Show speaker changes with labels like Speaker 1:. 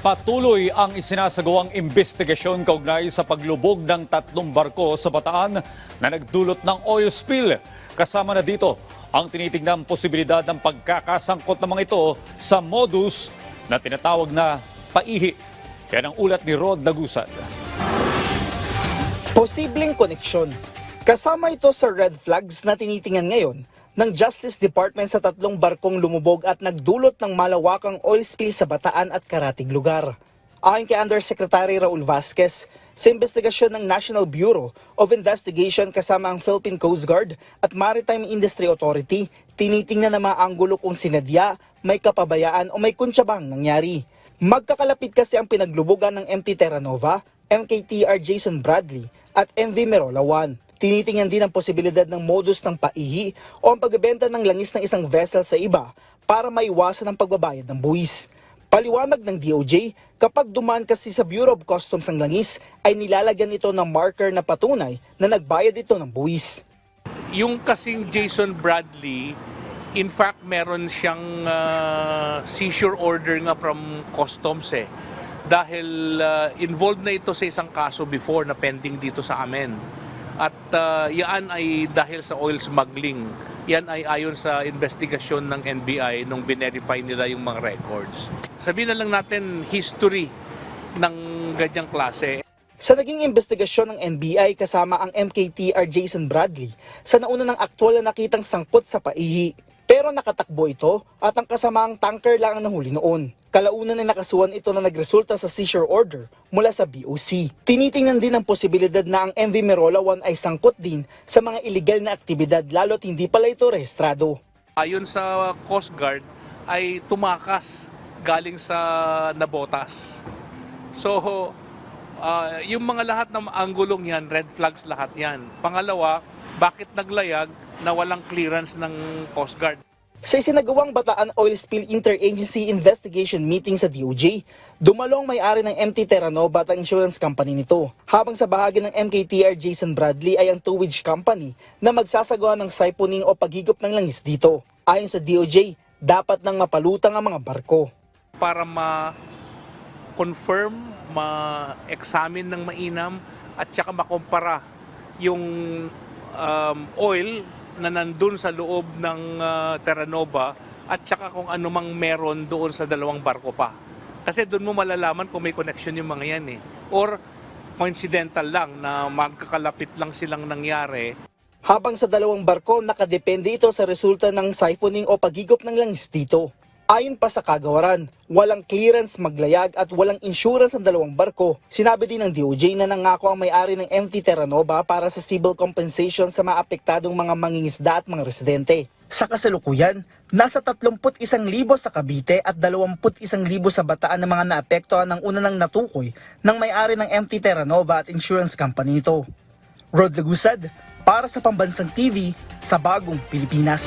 Speaker 1: Patuloy ang isinasagawang investigasyon kaugnay sa paglubog ng tatlong barko sa Bataan na nagdulot ng oil spill. Kasama na dito ang tinitingnan posibilidad ng pagkakasangkot ng mga ito sa modus na tinatawag na paihi. Yan ang ulat ni Rod Lagusad.
Speaker 2: Posibleng koneksyon. Kasama ito sa red flags na tinitingnan ngayon ng Justice Department sa tatlong barkong lumubog at nagdulot ng malawakang oil spill sa Bataan at karatig lugar. Ayon kay Undersecretary Raul Vasquez, sa investigasyon ng National Bureau of Investigation kasama ang Philippine Coast Guard at Maritime Industry Authority, tinitingnan na mga anggulo kung sinadya, may kapabayaan o may kuntsabang nangyari. Magkakalapit kasi ang pinaglubugan ng MT Terra Nova, MKTR Jason Bradley at MV Merola 1. Tinitingnan din ang posibilidad ng modus ng paihi o ang pagbebenta ng langis ng isang vessel sa iba para maiwasan ang pagbabayad ng buwis. Paliwanag ng DOJ, kapag dumaan kasi sa Bureau of Customs ang langis, ay nilalagyan ito ng marker na patunay na nagbayad ito ng buwis.
Speaker 3: yung kasing Jason Bradley, in fact, meron siyang ah, seizure order nga from customs eh. Dahil ah, involved na ito sa isang kaso before na pending dito sa amin. At ah, yan ay dahil sa oil smuggling. Yan ay ayon sa investigasyon ng NBI nung binerify nila yung mga records. Sabihin na lang natin history ng ganyang klase.
Speaker 2: Sa naging investigasyon ng NBI kasama ang MKTR Jason Bradley, sa nauna ng aktwal na nakitang sangkot sa paihi. Pero nakatakbo ito at ang kasamaang tanker lang ang nahuli noon. Kalaunan ay nakasuhan ito na nagresulta sa seizure order mula sa BOC. Tinitingnan din ang posibilidad na ang MV Merola 1 ay sangkot din sa mga illegal na aktibidad lalo't hindi pala ito rehistrado.
Speaker 3: ayon sa Coast Guard ay tumakas galing sa Nabotas. So, ah, yung mga lahat ng anggulong yan, red flags lahat yan. Pangalawa, bakit naglayag na walang clearance ng Coast Guard?
Speaker 2: Sa isinagawang Bataan Oil Spill Interagency Investigation Meeting sa DOJ, dumalong may-ari ng MT Terranova at insurance company nito. Habang sa bahagi ng MKTR Jason Bradley ay ang towage company na magsasagawa ng siphoning o paghigop ng langis dito. Ayon sa DOJ, dapat nang mapalutang ang mga barko.
Speaker 3: Para ma-confirm, ma-examine ng mainam at saka makumpara yung um, oil na nandun sa loob ng uh, Terranova at saka kung ano mang meron doon sa dalawang barko pa. Kasi doon mo malalaman kung may connection yung mga yan eh. Or coincidental lang na magkakalapit lang silang nangyari
Speaker 2: Habang sa dalawang barko, nakadepende ito sa resulta ng siphoning o paghigop ng langis dito. Ayon pa sa kagawaran, walang clearance maglayag at walang insurance ang dalawang barko. Sinabi din ng DOJ na nangako ang may-ari ng MT Terranova para sa civil compensation sa mga apektadong mga mangingisda at mga residente. Sa kasalukuyan, nasa 31,000 sa Cavite at 21,000 sa Bataan ng mga naapektuhan ng una ng natukoy ng may-ari ng MT Terranova at insurance company nito. Rod Lagusad, para sa Pambansang TV sa Bagong Pilipinas.